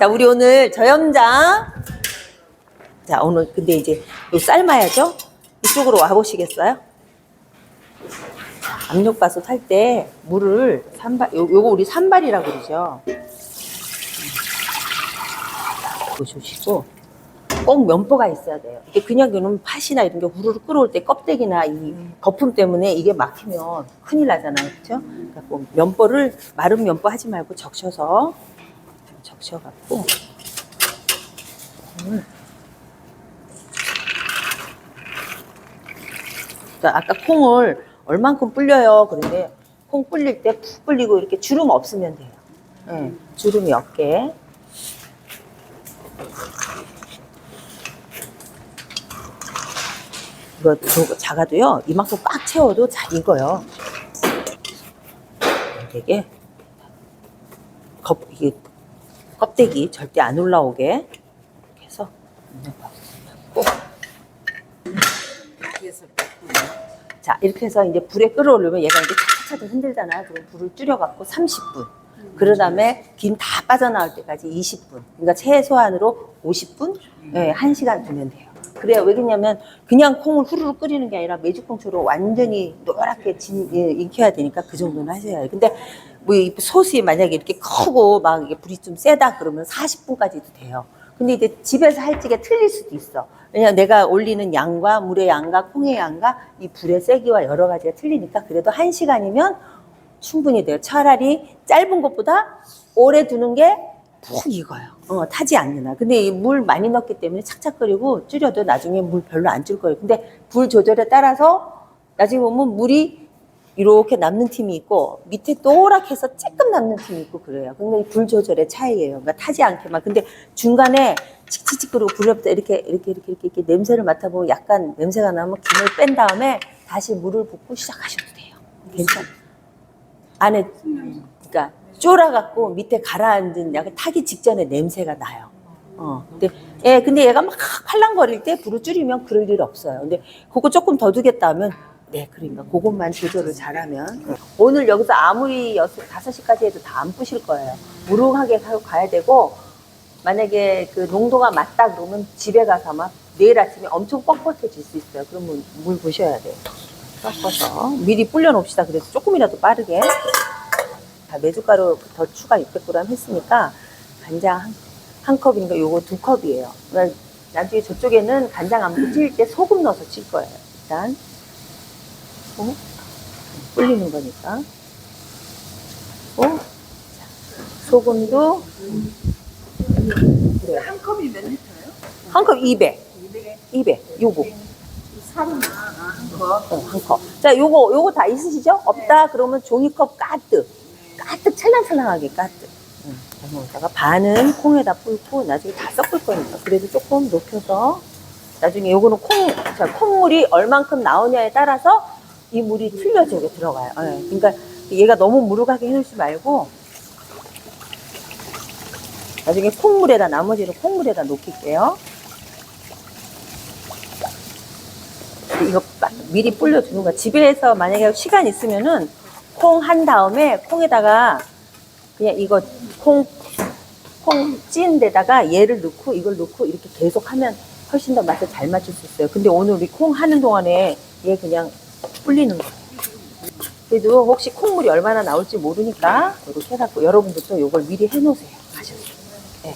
자, 우리 오늘 저염장. 자, 오늘 근데 이제 요 삶아야죠? 이쪽으로 와보시겠어요? 압력밥솥 할 때 물을 산발, 요, 요거 우리 산발이라고 그러죠. 보시고 꼭 면보가 있어야 돼요. 이게 그냥 그는 팥이나 이런 게 후루룩 끓어올 때 껍데기나 이 거품 때문에 이게 막히면 큰일 나잖아요. 그렇죠? 그래서 면보를 마른 면보 하지 말고 적셔서 적셔갖고 음. 자, 아까 콩을 얼만큼 불려요? 그런데 콩 불릴 때 푹 불리고 이렇게 주름 없으면 돼요. 예, 주름이 없게. 이거 저- 작아도요 이만큼 꽉 채워도 잘 익어요. 되게 껍 이게 껍데기 절대 안 올라오게 해서 꼭. 자 이렇게 해서 이제 불에 끓어오르면 얘가 이제 차차차차 흔들잖아요. 그럼 불을 줄여갖고 30분. 그러 다음에 김 다 빠져나올 때까지 20분. 그러니까 최소한으로 50분, 네, 1시간 두면 돼요. 그래야 왜냐면 그냥 콩을 후루룩 끓이는 게 아니라 메주콩처럼 완전히 노랗게 진, 예, 익혀야 되니까 그 정도는 하셔야 해요. 근데 뭐 이 솥이 만약에 이렇게 크고 막 이게 불이 좀 세다 그러면 40분까지도 돼요. 근데 이제 집에서 할 적에 틀릴 수도 있어. 왜냐면 내가 올리는 양과 물의 양과 콩의 양과 이 불의 세기와 여러 가지가 틀리니까 그래도 한 시간이면 충분히 돼요. 차라리 짧은 것보다 오래 두는 게 푹 익어요. 어, 타지 한. 근데 이물 많이 넣기 때문에 착착 끓이고 줄여도 나중에 물 별로 안 줄 거예요. 근데 불 조절에 따라서 나중에 보면 물이 이렇게 남는 팀이 있고 밑에 또락해서 조금 남는 팀이 있고 그래요. 근데 불 조절의 차이예요. 그러니까 타지 않게만. 근데 중간에 칙칙칙 그리고 불렸다 이렇게 이렇게 이렇게 이렇게, 이렇게 냄새를 맡아보면 약간 냄새가 나면 김을 뺀 다음에 다시 물을 붓고 시작하셔도 돼요. 괜찮아요. 안에 그러니까 쫄아갖고 밑에 가라앉은 약간 타기 직전에 냄새가 나요. 어, 근데, 예, 근데 얘가 막 팔랑거릴 때 불을 줄이면 그럴 일 없어요. 근데 그거 조금 더 두겠다 하면, 네, 그러니까 그것만 조절을 잘하면. 오늘 여기서 아무리 여섯, 다섯 시까지 해도 다 안 부실 거예요. 무룩하게 가- 가야 되고, 만약에 그 농도가 맞다 그러면 집에 가서 아마 내일 아침에 엄청 뻣뻣해질 수 있어요. 그러면 물 부셔야 돼요. 섞어서. 미리 불려놓읍시다. 그래서 조금이라도 빠르게. 자, 메주가루 더 추가 600g 했으니까 간장 한, 한 컵이니까 요거 두 컵이에요. 그러니까 나중에 저쪽에는 간장 안찔때 소금 넣어서 칠 거예요. 일단 어? 불리는 거니까. 어? 자, 소금도 그래요. 한 컵이 몇 리터예요? 한 컵 200. 200에 200. 요거. 3은 한 컵. 어, 한 컵. 자, 요거, 요거 다 있으시죠? 없다? 그러면 종이컵 가득. 가득 찰랑찰랑하게 가득. 응, 넣다가 반은 콩에다 뿔고 나중에 다 섞을 거니까. 그래도 조금 녹여서 나중에 요거는 콩, 자, 콩물이 얼만큼 나오냐에 따라서 이 물이 틀려져 이게 들어가요. 예, 그러니까 얘가 너무 무르하게 해놓지 말고 나중에 콩물에다 나머지는 콩물에다 녹일게요. 이거 빠- 미리 불려주는 거야. 집에서 만약에 시간 있으면은 콩 한 다음에 콩에다가 그냥 이거 콩, 콩 찐 데다가 얘를 넣고 이걸 넣고 이렇게 계속 하면 훨씬 더 맛을 잘 맞출 수 있어요. 근데 오늘 우리 콩 하는 동안에 얘 그냥 불리는 거예요. 그래도 혹시 콩물이 얼마나 나올지 모르니까 이렇게 해갖고 여러분들도 이걸 미리 해놓으세요. 네.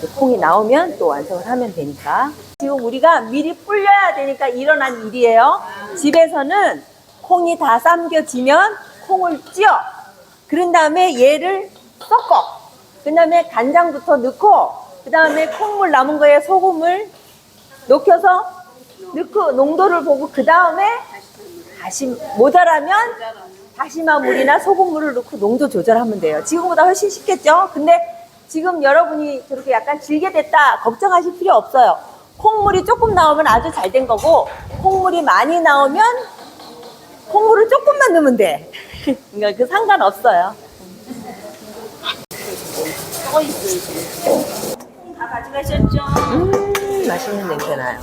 그 콩이 나오면 또 완성을 하면 되니까. 지금 우리가 미리 불려야 되니까 일어난 일이에요. 집에서는 콩이 다 삶겨지면 콩을 찧어. 그런 다음에 얘를 섞어. 그 다음에 간장부터 넣고, 그 다음에 콩물 남은 거에 소금을 녹여서 넣고 농도를 보고 그 다음에 다시 모자라면 다시마 물이나 소금물을 넣고 농도 조절하면 돼요. 지금보다 훨씬 쉽겠죠? 근데 지금 여러분이 저렇게 약간 질게 됐다 걱정하실 필요 없어요. 콩물이 조금 나오면 아주 잘 된 거고 콩물이 많이 나오면 콩물을 조금만 넣으면 돼. 그러니까 그 상관없어요. 다 가져가셨죠? 음, 맛있는 냄새 나요.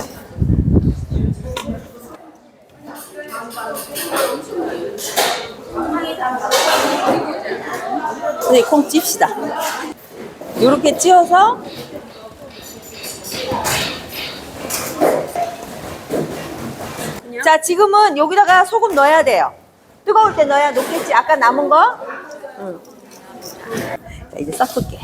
선생님 콩 찝시다. 이렇게 찧어서 자 지금은 여기다가 소금 넣어야 돼요 뜨거울 때 넣어야 녹겠지? 아까 남은 거? 응. 자 이제 섞을게요.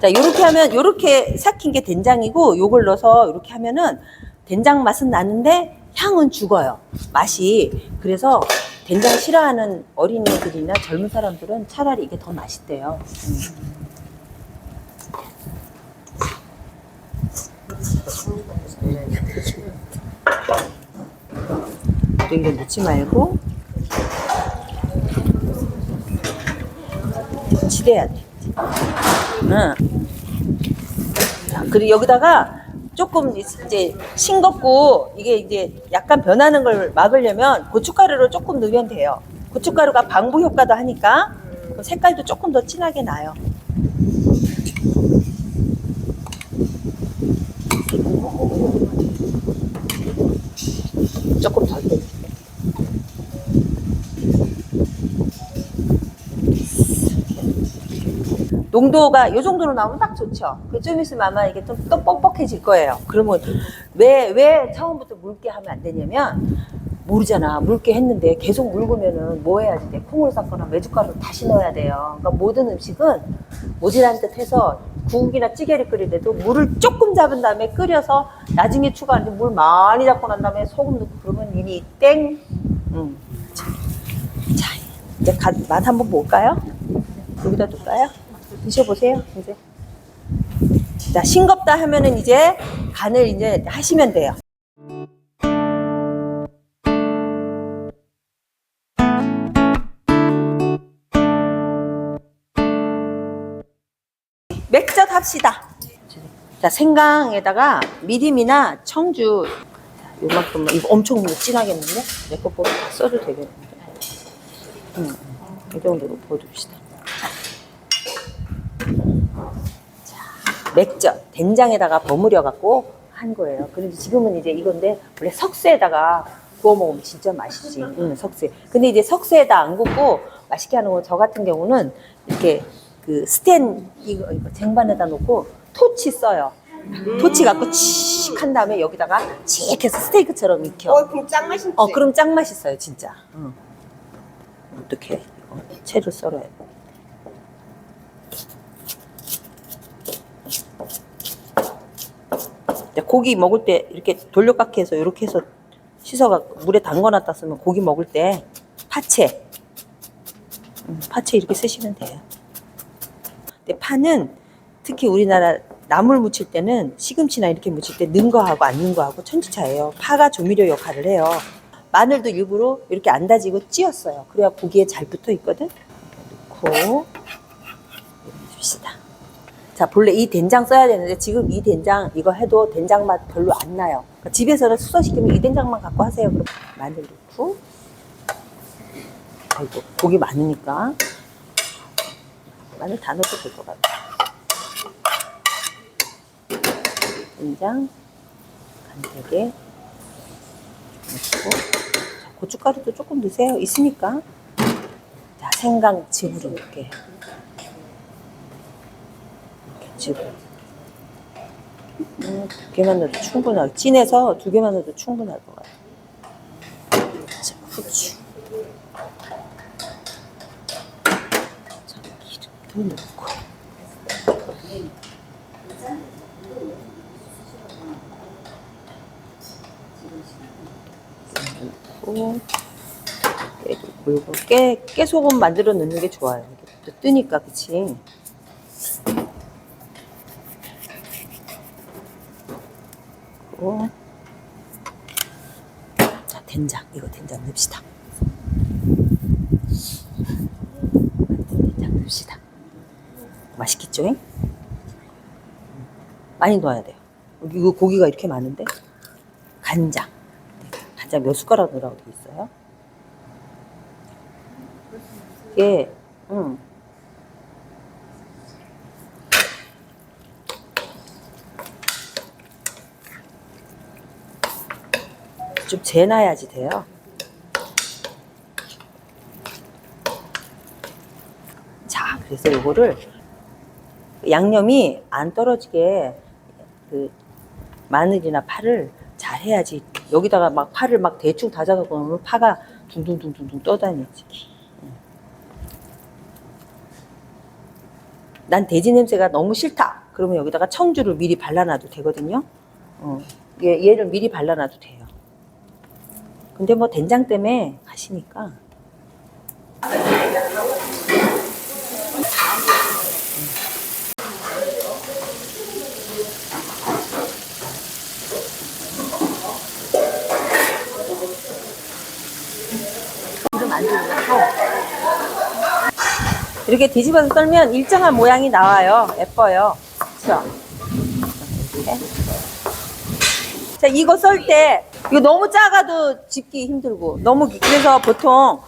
자 요렇게 하면 요렇게 삭힌 게 된장이고 요걸 넣어서 요렇게 하면은 된장 맛은 나는데 향은 죽어요. 맛이. 그래서 된장 싫어하는 어린이들이나 젊은 사람들은 차라리 이게 더 맛있대요. 음. 이거 넣지 말고 지대야 돼. 응. 자, 그리고 여기다가 조금 이제 싱겁고 이게 이제 약간 변하는 걸 막으려면 고춧가루를 조금 넣으면 돼요. 고춧가루가 방부 효과도 하니까 그 색깔도 조금 더 진하게 나요. 조금 덜 돼. 농도가 이 정도로 나오면 딱 좋죠. 그좀 있으면 아마 이게 좀 또 뻑뻑해질 거예요. 그러면 왜, 왜 처음부터 묽게 하면 안 되냐면 모르잖아. 묽게 했는데 계속 묽으면은 뭐 해야지 돼? 콩을 섞거나 메주가루를 다시 넣어야 돼요. 그러니까 모든 음식은 모질한 듯 해서 국이나 찌개를 끓일 때도 물을 조금 잡은 다음에 끓여서 나중에 추가하는데 물 많이 잡고 난 다음에 소금 넣고 그러면 이미 땡. 음. 자, 자, 이제 간, 맛 한번 볼까요? 여기다 둘까요? 드셔보세요, 이제. 자, 싱겁다 하면은 이제 간을 이제 하시면 돼요. 합시다. 자, 생강에다가 미림이나 청주 요만큼만 이거 엄청 진하겠는데? 내거 보면 다 써도 되겠는데. 음, 이 정도로 부어줍시다. 맥젓, 된장에다가 버무려 갖고 한 거예요. 그런데 지금은 이제 이건데 원래 석쇠에다가 구워 먹으면 진짜 맛있지. 응, 석쇠. 근데 이제 석쇠에다 안 굽고 맛있게 하는 거저 같은 경우는 이렇게 그 스텐 이거, 이거 쟁반에다 놓고 토치 써요. 토치 갖고 칙한 다음에 여기다가 칙 해서 스테이크처럼 익혀. 어, 그럼 짱 맛있지? 어, 그럼 짱 맛있어요, 진짜. 응. 어떻게 채를 썰어야 돼. 고기 먹을 때 이렇게 돌려깎기 해서 이렇게 해서 씻어가 물에 담궈놨다 쓰면 고기 먹을 때 파채, 음, 파채 이렇게 쓰시면 돼요. 근데 파는 특히 우리나라 나물 무칠 때는 시금치나 이렇게 무칠 때 넣은 거하고 안 넣은 거하고 천지차예요. 파가 조미료 역할을 해요. 마늘도 일부러 이렇게 안 다지고 찧었어요. 그래야 고기에 잘 붙어 있거든. 넣고 줍시다. 자, 본래 이 된장 써야 되는데 지금 이 된장 이거 해도 된장 맛 별로 안 나요. 그러니까 집에서는 숙성시키면 이 된장만 갖고 하세요. 그럼 마늘 넣고 아이고 고기 많으니까 마늘 다 넣어도 될 것 같아. 된장 간되게 넣고 자, 고춧가루도 조금 넣으세요. 있으니까 자 생강 즙으로 넣게 이렇게 즙을 음, 두 개만 넣어도 충분할 진해서 두 개만 넣어도 충분할 것 같아요. 자 후추 기름도 넣고 넣고 깨소금 만들어 넣는 게 좋아요. 뜨니까 그치? 그리고 자 된장 이거 된장 넣읍시다. 된장 넣읍시다. 맛있겠죠? 잉? 많이 넣어야 돼요. 이거 고기가 이렇게 많은데 간장 간장 몇 숟가락 넣으라고 돼 있어요? 예, 응. 좀 재놔야지 돼요. 돼서 요거를 양념이 안 떨어지게 그 마늘이나 파를 잘 해야지 여기다가 막 파를 막 대충 다져갖고 넣으면 파가 둥둥둥둥둥 떠다니지. 난 돼지 냄새가 너무 싫다. 그러면 여기다가 청주를 미리 발라놔도 되거든요. 어, 얘, 얘를 미리 발라놔도 돼요. 근데 뭐 된장 때문에 하시니까. 기름 안 주는 이렇게 뒤집어서 썰면 일정한 모양이 나와요. 예뻐요. 그렇죠? 자, 이거 썰 때 이거 너무 작아도 집기 힘들고 너무 기- 그래서 보통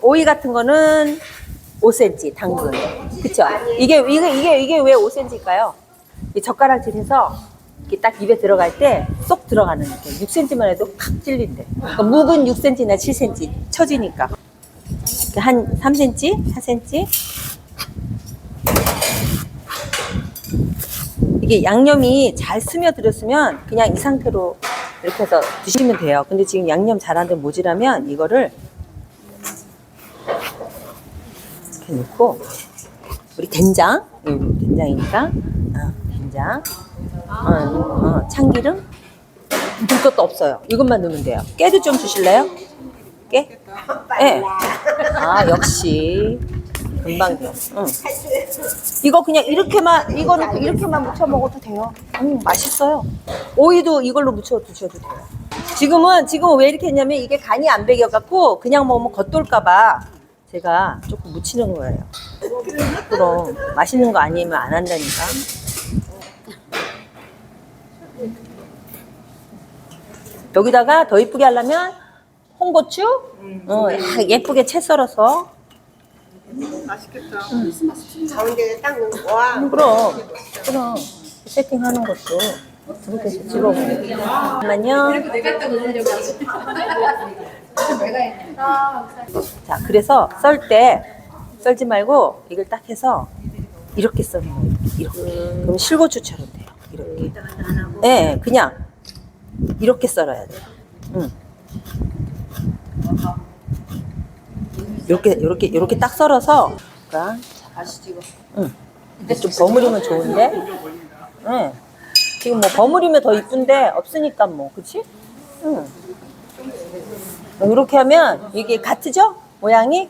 오이 같은 거는 5cm 당근. 그쵸? 이게 이게 이게 이게 왜 5cm일까요? 이 젓가락질해서 이렇게 딱 입에 들어갈 때 쏙 들어가는 느낌. 6cm만 해도 팍 찔린대. 그러니까 묵은 6cm나 7cm 쳐지니까. 한 3cm, 4cm. 이게 양념이 잘 스며들었으면 그냥 이 상태로 이렇게 해서 드시면 돼요. 근데 지금 양념 잘하는데 모자라면 이거를 이렇게 넣고 우리 된장, 음, 된장이니까 어, 된장, 어, 어, 참기름, 물 것도 없어요. 이것만 넣으면 돼요. 깨도 좀 주실래요? 깨? 예. 아 역시 금방 돼. 응. 이거 그냥 이렇게만 이거는 이렇게만 무쳐 먹어도 돼요. 음 맛있어요. 오이도 이걸로 무쳐 드셔도 돼요. 지금은 지금 왜 이렇게 했냐면 이게 간이 안 배겨 갖고 그냥 먹으면 겉돌까봐 제가 조금 묻히는 거예요. 그럼 맛있는 거 아니면 안 한다니까. 여기다가 더 이쁘게 하려면 홍고추? 어, 예쁘게 채 썰어서. 맛있겠다. 가운데에 딱 넣고 와. 그럼. 그럼. 세팅하는 것도 이렇게 해서 집어보면 잠깐만요. 자 그래서 썰 때 썰지 말고 이걸 딱 해서 이렇게 썰는 거예요. 이렇게. 그럼 실고추처럼 돼요. 이렇게. 네 그냥 이렇게 썰어야 돼요. 응. 이렇게 이렇게 이렇게 딱 썰어서 그러니까 응. 근데 좀 버무리면 좋은데. 응. 지금 뭐 버무리면 더 이쁜데 없으니까 뭐, 그치? 응. 이렇게 하면 이게 같죠? 모양이?